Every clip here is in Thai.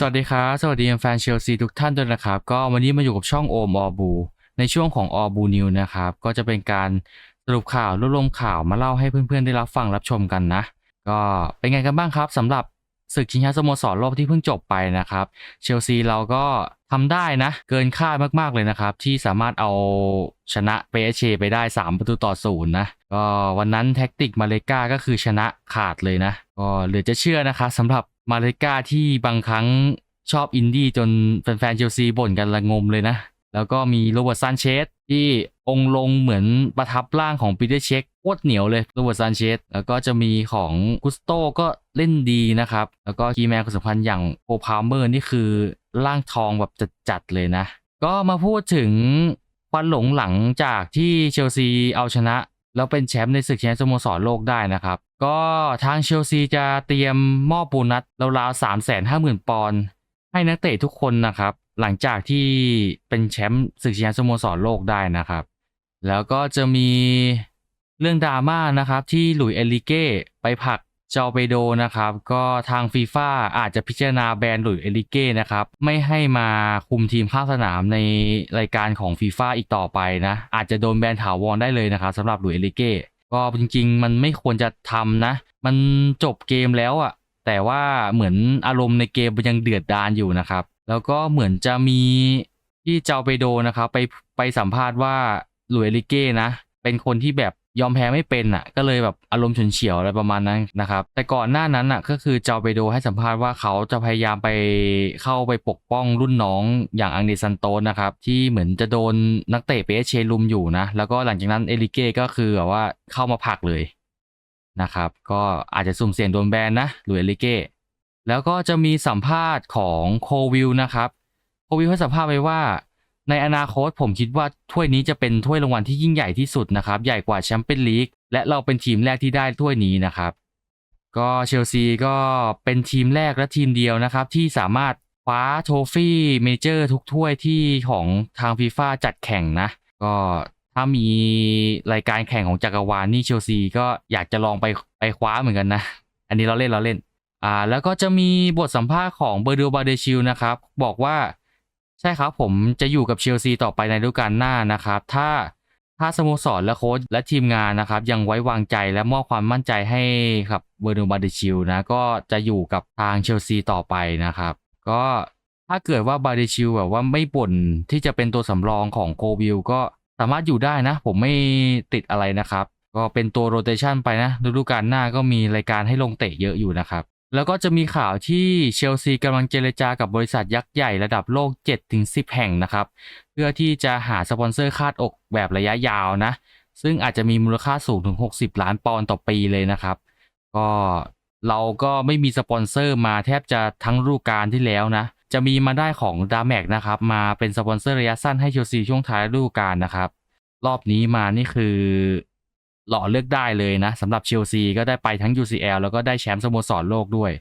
สวัสดีครับ สวัสดีแฟนเชลซีทุกท่านด้วยนะครับ ก็วันนี้มาอยู่กับช่องโอมออบู ในช่วงของออบูนิวนะครับ ก็จะเป็นการสรุปข่าวรวบรวมข่าวมาเล่าให้เพื่อนๆได้รับฟังรับชมกันนะ ก็เป็นไงกันบ้างครับสำหรับศึกชิงแชมป์สโมสรโลกที่เพิ่งจบไปนะครับ เชลซีเราก็ทำได้นะ เกินคาดมากๆเลยนะครับ ที่สามารถเอาชนะเปเชไปได้ 3 ประตูต่อศูนย์นะก็วันนั้นแท็กติกมาเลกาก็คือชนะขาดเลยนะก็เหลือจะเชื่อนะคะสำหรับ มาเลกาที่บางครั้งชอบอินดี้จนแฟนๆเชลซีบ่นกันละงมเลยนะ แล้วก็มีโรเบิร์ตซานเชสที่องลงเหมือนประทับร่างของปีเตอร์เช็คโคตรเหนียวเลยโรเบิร์ตซานเชสแล้วก็จะมีของกุสโตก็เล่นดีนะครับ แล้วก็คีแมนคนสำคัญอย่างโคพาเมอร์นี่คือร่างทองแบบจัดๆเลยนะ ก็มาพูดถึงควันหลงหลังจากที่เชลซีเอาชนะ แล้วเป็นแชมป์ในศึกแชมป์สโมสรโลกได้นะครับ ก็ทางเชลซีจะเตรียมมอบโบนัสราวๆสามแสนห้าหมื่นปอนด์ให้นักเตะทุกคนนะครับ หลังจากที่เป็นแชมป์ศึกชิงแชมป์สโมสรโลกได้นะครับ แล้วก็จะมีเรื่องดราม่านะครับที่หลุยส์เอลิเก้ไปผลัก จอเปโดนะครับ ก็ทางฟีฟ่าอาจจะพิจารณาแบนหลุยเอลิเก้นะครับ ไม่ให้มาคุมทีมข้างสนามในรายการของฟีฟ่าอีกต่อไปนะ อาจจะโดนแบนถาวรได้เลยนะครับสำหรับหลุยเอลิเก้ก็จริงๆ มันไม่ควรจะทำนะ มันจบเกมแล้วอะแต่ว่าเหมือนอารมณ์ในเกมมันยังเดือดดานอยู่นะครับ แล้วก็เหมือนจะมีที่เจ้าเปโดนะครับ ไปไปสัมภาษณ์ว่าหลุยเอลิเก้นะเป็นคนที่แบบยอมแพ้ไม่เป็นอะ ก็เลยแบบอารมณ์ฉุนเฉียวอะไรประมาณนั้นนะครับ แต่ก่อนหน้านั้นอะก็คือเจ้าเปโดให้สัมภาษณ์ว่าเขาจะพยายามไปเข้าไปปกป้องรุ่นน้องอย่างอังเดซันโตนะครับ ที่เหมือนจะโดนนักเตะเปเชลุมอยู่นะ แล้วก็หลังจากนั้นเอลิเก้ก็คือแบบว่าเข้ามาผลักเลยนะครับ ก็อาจจะสุ่มเสี่ยงโดนแบนนะหลุยส์เอลิเก้แล้วก็จะมีสัมภาษณ์ของโควิลนะครับโควิลให้สัมภาษณ์ไว้ว่า ในอนาคตผมคิดว่าถ้วยนี้จะเป็นถ้วยรางวัลที่ยิ่งใหญ่ที่สุดนะครับ ใหญ่กว่าแชมเปี้ยนลีกและเราเป็นทีมแรกที่ได้ถ้วยนี้นะครับ ก็เชลซีก็เป็นทีมแรกและทีมเดียวนะครับ ที่สามารถคว้าโทฟี่เมเจอร์ทุกถ้วยที่ของทางฟีฟ่าจัดแข่งนะ ก็ถ้ามีรายการแข่งของจักรวาลนี่เชลซีก็อยากจะลองไปไปคว้าเหมือนกันนะ อันนี้เราเล่นเราเล่นอ่าแล้วก็จะมีบทสัมภาษณ์ของเบอร์ดิโอบาเดชิลนะครับ บอกว่า ใช่ครับผมจะอยู่กับเชลซีต่อไปในฤดูกาลหน้านะครับ ถ้าถ้าสโมสรและโค้ชและทีมงานนะครับ ยังไว้วางใจและมอบความมั่นใจให้กับเบอร์นูบาเดชิลนะ ก็จะอยู่กับทางเชลซีต่อไปนะครับ ก็ถ้าเกิดว่าบาเดชิลแบบว่าไม่บ่นที่จะเป็นตัวสำรองของโควิลก็สามารถอยู่ได้นะ ผมไม่ติดอะไรนะครับ ก็เป็นตัวโรเตชันไปนะฤดูกาลหน้าก็มีรายการให้ลงเตะเยอะอยู่นะครับ แล้วก็จะมีข่าวที่เชลซีกำลังเจรจากับบริษัทยักษ์ใหญ่ระดับโลก 7-10 แห่งนะครับ เพื่อที่จะหาสปอนเซอร์คาดอกแบบระยะยาวนะ ซึ่งอาจจะมีมูลค่าสูงถึง 60 ล้านปอนด์ต่อปีเลยนะครับ ก็เราก็ไม่มีสปอนเซอร์มาแทบจะทั้งฤดูกาลที่แล้วนะ จะมีมาได้ของดาแมกนะครับมาเป็นสปอนเซอร์ระยะสั้นให้เชลซีช่วงท้ายฤดูกาลนะครับ รอบนี้มานี่คือ หล่อเลือกได้เลยนะสำหรับเชลซีก็ได้ไปทั้ง UCL แล้วก็ได้แชมป์สโมสรโลกด้วย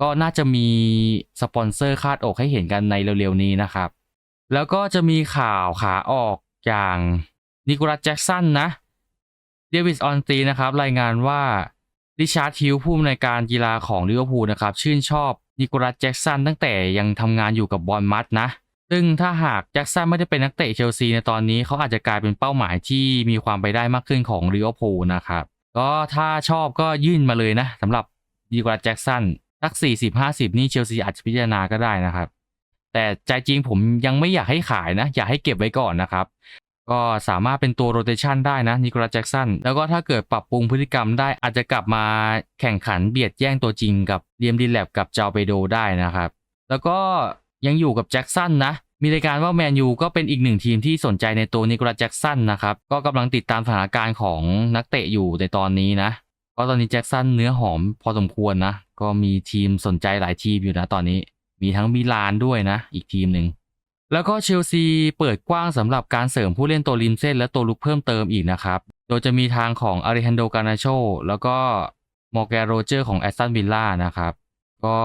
ก็น่าจะมีสปอนเซอร์คาดอกให้เห็นกันในเร็วๆนี้นะครับ แล้วก็จะมีข่าวขาออกอย่างนิโคลัสแจ็กสันนะเดวิสออนตีนะครับ รายงานว่าริชาร์ดฮิลผู้อำนวยการกีฬาของลิเวอร์พูลนะครับ ชื่นชอบนิโคลัสแจ็กสันตั้งแต่ยังทำงานอยู่กับบอลมัดนะ ซึ่งถ้าหากแจ็กสันไม่ได้เป็นนักเตะเชลซีในตอนนี้เขาอาจจะกลายเป็นเป้าหมายที่มีความไปได้มากขึ้นของลิเวอร์พูลนะครับก็ถ้าชอบก็ยื่นมาเลยนะสำหรับนิโคลัสแจ็กสันสัก 40-50 นี่เชลซีอาจจะพิจารณาก็ได้นะครับ แต่ใจจริงผมยังไม่อยากให้ขายนะ อยากให้เก็บไว้ก่อนนะครับ ก็สามารถเป็นตัวโรเตชันได้นะนิโคลัสแจ็กสันแล้วก็ถ้าเกิดปรับปรุงพฤติกรรมได้อาจจะกลับมาแข่งขันเบียดแย่งตัวจริงกับเดียมดีแลบกับเจ้าเปโดได้นะครับ แล้วก็ ยังอยู่กับแจ็กสันนะ มีรายการว่าแมนยูก็เป็นอีกหนึ่งทีมที่สนใจในตัวนิโคลัสแจ็กสันนะครับ ก็กำลังติดตามสถานการณ์ของนักเตะอยู่ในตอนนี้นะ ก็ตอนนี้แจ็กสันเนื้อหอมพอสมควรนะ ก็มีทีมสนใจหลายทีมอยู่นะตอนนี้ มีทั้งมิลานด้วยนะ อีกทีมหนึ่งแล้วก็เชลซีเปิดกว้างสำหรับการเสริมผู้เล่นตัวริมเส้นและตัวลุกเพิ่มเติมอีกนะครับ โดยจะมีทางของอาริฮันโด กานาโชแล้วก็มอร์แกโรเจอร์ของแอสตันวิลล่านะครับ ก็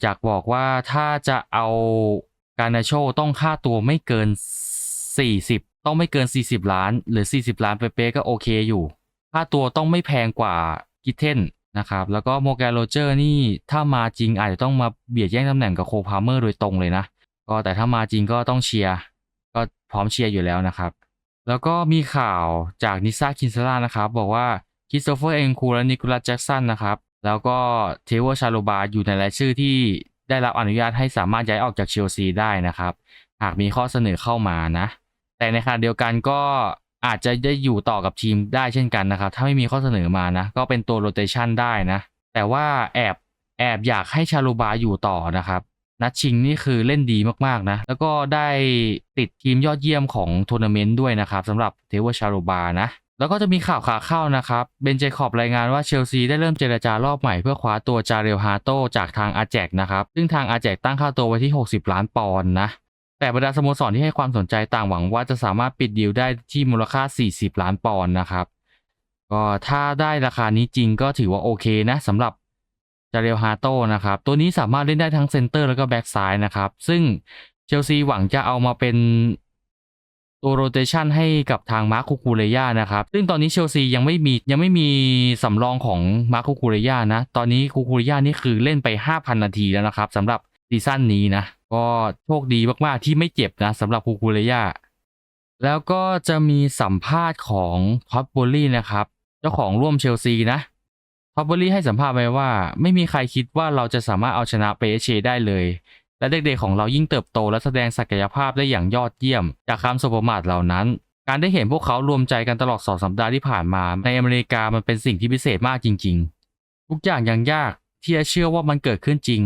อยากบอกว่าถ้าจะเอาการนาโชต้องค่าตัวไม่เกิน 40 ต้องไม่เกิน 40 ล้าน หรือ 40 ล้านเป๊ะๆก็โอเคอยู่ ค่าตัวต้องไม่แพงกว่ากิเทนนะครับ แล้วก็โมแกนโรเจอร์นี่ถ้ามาจริงอาจจะต้องมาเบียดแย่งตำแหน่งกับโคพาเมอร์โดยตรงเลยนะ ก็แต่ถ้ามาจริงก็ต้องเชียร์ ก็พร้อมเชียร์อยู่แล้วนะครับ แล้วก็มีข่าวจากนิซ่าคินซาร่านะครับ บอกว่าคริสโตเฟอร์เองคูและนิโคลัสแจ็กสันนะครับ แล้วก็เทเวอร์ชาโลบาอยู่ในรายชื่อที่ได้รับอนุญาตให้สามารถย้ายออกจากเชลซีได้นะครับ หากมีข้อเสนอเข้ามานะ แต่ในขณะเดียวกันก็อาจจะได้อยู่ต่อกับทีมได้เช่นกันนะครับ ถ้าไม่มีข้อเสนอมานะ ก็เป็นตัวโรเตชันได้นะ แต่ว่าแอบแอบอยากให้ชาลูบาอยู่ต่อนะครับนัดชิงนี่คือเล่นดีมากๆนะ แล้วก็ได้ติดทีมยอดเยี่ยมของทัวร์นาเมนต์ด้วยนะครับสำหรับเทเวอร์ชาลูบานะ แล้วก็จะมีข่าวขาเข้านะครับ เบนเจคอบรายงานว่าเชลซีได้เริ่มเจรจารอบใหม่เพื่อคว้าตัวจาเรลฮาโตจากทางอาแจกนะครับ ซึ่งทางอาแจกตั้งค่าตัวไว้ที่ 60 ล้านปอนด์นะ แต่บรรดาสโมสรที่ให้ความสนใจต่างหวังว่าจะสามารถปิดดีลได้ที่มูลค่า 40 ล้านปอนด์นะครับ ก็ถ้าได้ราคานี้จริงก็ถือว่าโอเคนะสำหรับจาเรลฮาโตนะครับ ตัวนี้สามารถเล่นได้ทั้งเซนเตอร์แล้วก็แบ็กซ้ายนะครับ ซึ่งเชลซีหวังจะเอามาเป็น ตัวโรเตชันให้กับทางมาร์คคูคูเรย่านะครับ ซึ่งตอนนี้เชลซียังไม่มียังไม่มีสำรองของมาร์คคูคูเรย่านะ ตอนนี้คูคูเรย่านี่คือเล่นไป 5,000 นาทีแล้วนะครับสำหรับซีซั่นนี้นะ ก็โชคดีมากๆที่ไม่เจ็บนะสำหรับคูคูเรย่าแล้วก็จะมีสัมภาษณ์ของท็อปบอลลี่นะครับ เจ้าของร่วมเชลซีนะท็อปบอลลี่ให้สัมภาษณ์ไว้ว่า ไม่มีใครคิดว่าเราจะสามารถเอาชนะเปเชได้เลย และเด็กๆของเรายิ่งเติบโตและแสดงศักยภาพได้อย่างยอดเยี่ยม จากคำสบประมาทเหล่านั้น การได้เห็นพวกเขารวมใจกันตลอดสองสัปดาห์ที่ผ่านมา ในอเมริกามันเป็นสิ่งที่พิเศษมากจริง ๆ ทุกอย่างยังยากที่จะเชื่อว่ามันเกิดขึ้นจริง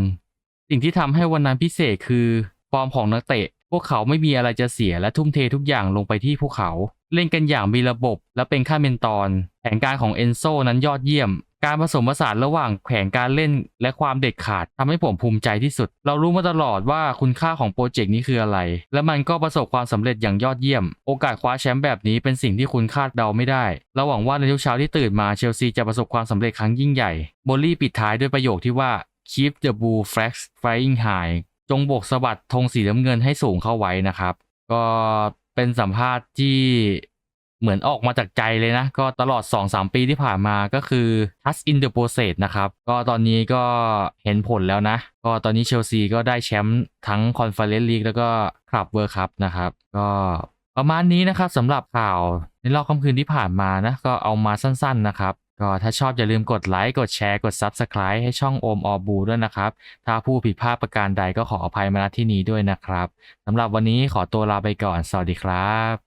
สิ่งที่ทำให้วันนั้นพิเศษคือฟอร์มของนักเตะ พวกเขาไม่มีอะไรจะเสียและทุ่มเททุกอย่างลงไปที่พวกเขา เล่นกันอย่างมีระบบและเป็นขั้นเป็นตอน แผนการของเอนโซนั้นยอดเยี่ยม การผสมผสานระหว่างแผนการเล่นและความเด็ดขาดทำให้ผมภูมิใจที่สุด เรารู้มาตลอดว่าคุณค่าของโปรเจกต์นี้คืออะไร และมันก็ประสบความสำเร็จอย่างยอดเยี่ยม โอกาสคว้าแชมป์แบบนี้เป็นสิ่งที่คุณคาดเดาไม่ได้ เราหวังว่าในทุกเช้าที่ตื่นมาเชลซีจะประสบความสำเร็จครั้งยิ่งใหญ่โบลลี่ปิดท้ายด้วยประโยคที่ว่า keep the blue flag flying high จงโบกสะบัดธงสีน้ำเงินให้สูงเข้าไว้นะครับ ก็เป็นสัมภาษณ์ที่ เหมือนออกมาจากใจเลยนะ ก็ตลอด 2-3 ปีที่ผ่านมาก็คือ touch in the process นะครับ ก็ตอนนี้ก็เห็นผลแล้วนะ ก็ตอนนี้เชลซีก็ได้แชมป์ทั้งคอนเฟอเรนซ์ลีกแล้วก็คลับเวิร์คัพนะครับ ก็ประมาณนี้นะครับสำหรับข่าวในรอบค่ำคืนที่ผ่านมานะ ก็เอามาสั้นๆนะครับ ก็ถ้าชอบอย่าลืมกดไลค์ กดแชร์ กด Subscribe ให้ช่องโอมออบูด้วยนะครับ ถ้าผู้ผิดพลาดประการใดก็ขออภัยมาณที่นี้ด้วยนะครับสำหรับวันนี้ขอตัวลาไปก่อน สวัสดีครับ